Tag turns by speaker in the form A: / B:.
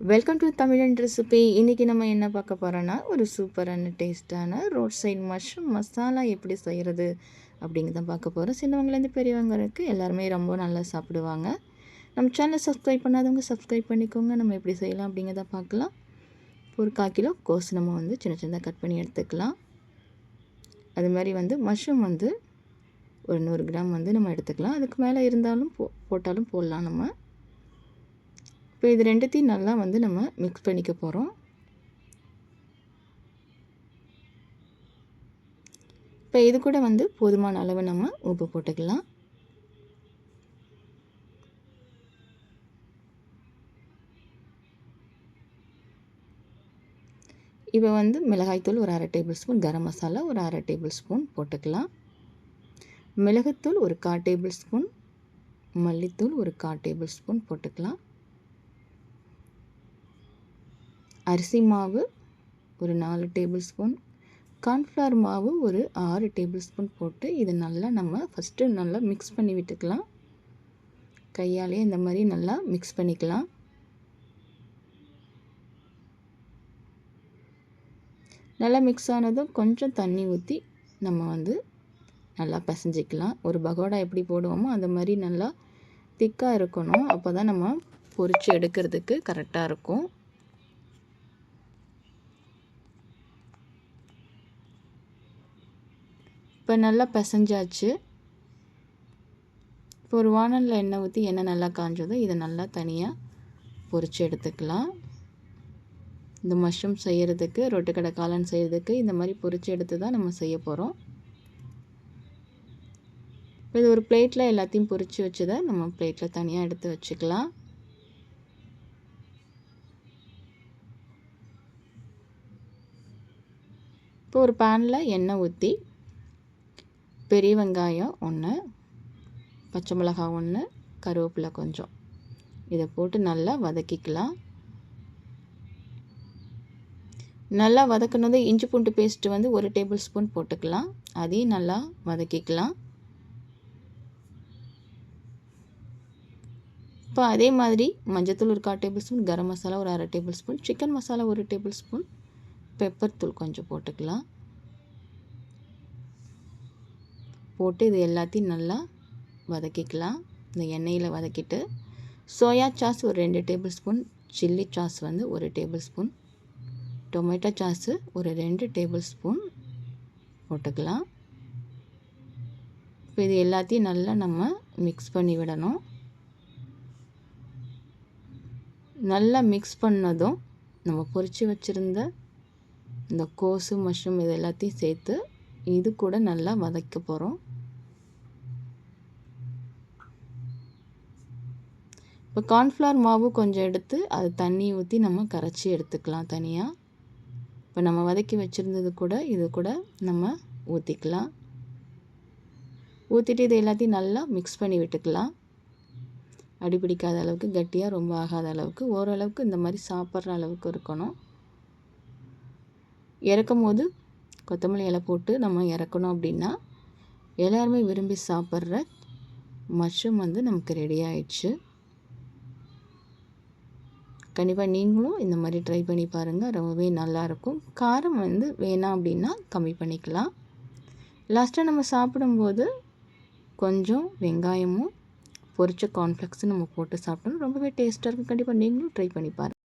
A: Welcome to தமிழன் recipe இன்றைக்கி நம்ம என்ன பார்க்க போகிறோன்னா ஒரு சூப்பரான டேஸ்ட்டான ரோட் சைட் மஷ்ரூம் மசாலா எப்படி செய்கிறது அப்படிங்கிறத பார்க்க போகிறோம் சின்னவங்கலேருந்து பெரியவங்க இருக்குது எல்லாருமே ரொம்ப நல்லா சாப்பிடுவாங்க. நம்ம சேனலை சப்ஸ்கிரைப் பண்ணாதவங்க சப்ஸ்கிரைப் பண்ணிக்கோங்க. நம்ம எப்படி செய்யலாம் அப்படிங்கிறத பார்க்கலாம். ஒரு கால் கிலோ கோஸ் நம்ம வந்து சின்ன சின்னதாக கட் பண்ணி எடுத்துக்கலாம். அது மாதிரி வந்து மஷ்ரூம் வந்து ஒரு நூறு கிராம் வந்து நம்ம எடுத்துக்கலாம். அதுக்கு மேலே இருந்தாலும் போ போட்டாலும் போடலாம் நம்ம. இப்போ இது ரெண்டுத்தையும் நல்லா வந்து நம்ம மிக்ஸ் பண்ணிக்க போகிறோம் இப்போ இது கூட வந்து போதுமான அளவு நம்ம உப்பு போட்டுக்கலாம். இப்போ வந்து மிளகாய்த்தூள் ஒரு அரை டேபிள் ஸ்பூன் கரம் மசாலா ஒரு அரை டேபிள் ஸ்பூன் போட்டுக்கலாம். மிளகுத்தூள் ஒரு கால் டேபிள் ஸ்பூன் மல்லித்தூள் ஒரு கால் டேபிள் ஸ்பூன் போட்டுக்கலாம். அரிசி மாவு ஒரு நாலு டேபிள் ஸ்பூன் கார்ன்ஃப்ளவர் மாவு ஒரு ஆறு டேபிள் ஸ்பூன் போட்டு இதை நல்லா நம்ம ஃபஸ்ட்டு நல்லா மிக்ஸ் பண்ணி விட்டுக்கலாம். கையாலே இந்த மாதிரி நல்லா மிக்ஸ் பண்ணிக்கலாம். நல்லா மிக்ஸ் ஆனதும் கொஞ்சம் தண்ணி ஊற்றி நம்ம வந்து நல்லா பிசைஞ்சிக்கலாம். ஒரு பகோடா எப்படி போடுவோமோ அந்த மாதிரி நல்லா திக்காக இருக்கணும். அப்போ தான் நம்ம பொறிச்சு எடுக்கிறதுக்கு கரெக்டாக இருக்கும். இப்போ நல்லா பிசைஞ்சாச்சு. இப்போ ஒரு வானலில் எண்ணெய் ஊற்றி எண்ணெய் நல்லா காஞ்சதும் இதை நல்லா தனியாக பொறிச்சு எடுத்துக்கலாம். இந்த மஷ்ரூம் செய்கிறதுக்கு ரொட்டுக்கடை காளான் செய்கிறதுக்கு இந்த மாதிரி பொறிச்சு எடுத்து தான் நம்ம செய்ய போகிறோம் இப்போ இது ஒரு பிளேட்டில் எல்லாத்தையும் பொறிச்சு வச்சதை நம்ம பிளேட்டில் தனியாக எடுத்து வச்சுக்கலாம். இப்போ ஒரு பேனில் எண்ணெய் ஊற்றி பெரிய வெங்காயம் ஒன்று பச்சை மிளகாய் ஒன்று கருவேப்பிலை கொஞ்சம். இதை போட்டு நல்லா வதக்கிக்கலாம். நல்லா வதக்கினது இஞ்சி பூண்டு பேஸ்ட்டு வந்து ஒரு டேபிள் ஸ்பூன் போட்டுக்கலாம். அதையும் நல்லா வதக்கிக்கலாம். இப்போ அதே மாதிரி மஞ்சத்தூள் ஒரு கால் டேபிள் ஸ்பூன் கரம் மசாலா ஒரு அரை டேபிள் ஸ்பூன் சிக்கன் மசாலா ஒரு டேபிள் ஸ்பூன் பெப்பர் தூள் கொஞ்சம் போட்டுக்கலாம். போட்டு இது எல்லாத்தையும் நல்லா வதக்கிக்கலாம். இந்த எண்ணெயில் வதக்கிட்டு சோயா சாஸ் ஒரு ரெண்டு டேபிள் ஸ்பூன் சில்லி சாஸ் வந்து ஒரு டேபிள் ஸ்பூன் டொமேட்டோ சாஸு ஒரு ரெண்டு டேபிள் ஸ்பூன் போட்டுக்கலாம். இப்போ இது எல்லாத்தையும் நல்லா நம்ம மிக்ஸ் பண்ணி விடணும். நல்லா மிக்ஸ் பண்ணதும் நம்ம பொறிச்சு வச்சுருந்த இந்த கோசு மஷ்ரூம் இது எல்லாத்தையும் சேர்த்து இது கூட நல்லா வதக்க போகிறோம் இப்போ கார்ன்ஃப்ளவர் மாவு கொஞ்சம் எடுத்து அது தண்ணி ஊற்றி நம்ம கரைச்சி எடுத்துக்கலாம் தனியாக இப்போ நம்ம வதக்கி வச்சுருந்தது கூட இது கூட நம்ம ஊற்றிக்கலாம் ஊற்றிட்டு இது எல்லாத்தையும் நல்லா மிக்ஸ் பண்ணி விட்டுக்கலாம். அடிப்பிடிக்காத அளவுக்கு கட்டியாக ரொம்ப ஆகாத அளவுக்கு ஓரளவுக்கு இந்த மாதிரி சாப்பிட்ற அளவுக்கு இருக்கணும். இறக்கும் போது கொத்தமல்லி இலை போட்டு நம்ம இறக்கணும் அப்படின்னா எல்லாருமே விரும்பி சாப்பிட்ற மஷ்ரூம் வந்து நமக்கு ரெடி ஆயிடுச்சு. கண்டிப்பாக நீங்களும் இந்த மாதிரி ட்ரை பண்ணி பாருங்கள் ரொம்பவே நல்லாயிருக்கும் காரம் வந்து வேணாம் அப்படின்னா கம்மி பண்ணிக்கலாம். லாஸ்ட்டாக நம்ம சாப்பிடும்போது கொஞ்சம் வெங்காயமும் பொரிச்ச கார்ன்ஃப்ளெக்ஸும் நம்ம போட்டு சாப்பிட்டோம் ரொம்பவே டேஸ்ட்டாக இருக்கும். கண்டிப்பாக நீங்களும் ட்ரை பண்ணி பாருங்கள்